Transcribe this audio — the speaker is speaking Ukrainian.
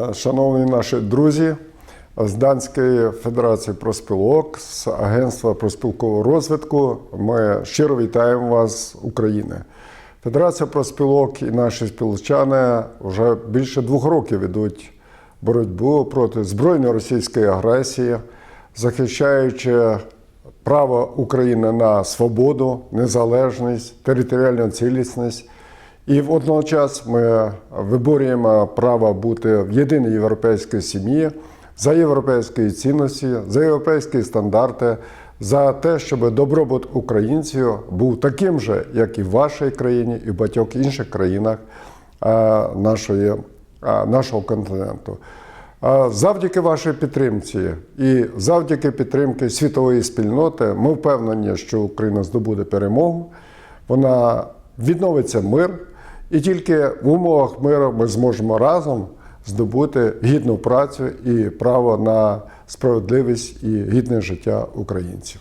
Е, Шановні наші друзі з Данської Федерації проспілок, з Агентства проспілкового розвитку, ми щиро вітаємо вас України. Федерація проспілок і наші спілчани вже більше двох років ведуть боротьбу проти збройної російської агресії, захищаючи право України на свободу, незалежність, територіальну цілісність. І водночас ми виборюємо право бути в єдиній європейській сім'ї за європейські цінності, за європейські стандарти, за те, щоб добробут українців був таким же, як і в вашій країні, і в багатьох інших країнах е, нашої, е, нашого континенту. Е, Завдяки вашій підтримці і завдяки підтримки світової спільноти, ми впевнені, що Україна здобуде перемогу. Вона відновиться мир, і тільки в умовах миру ми зможемо разом здобути гідну працю і право на справедливість і гідне життя українців.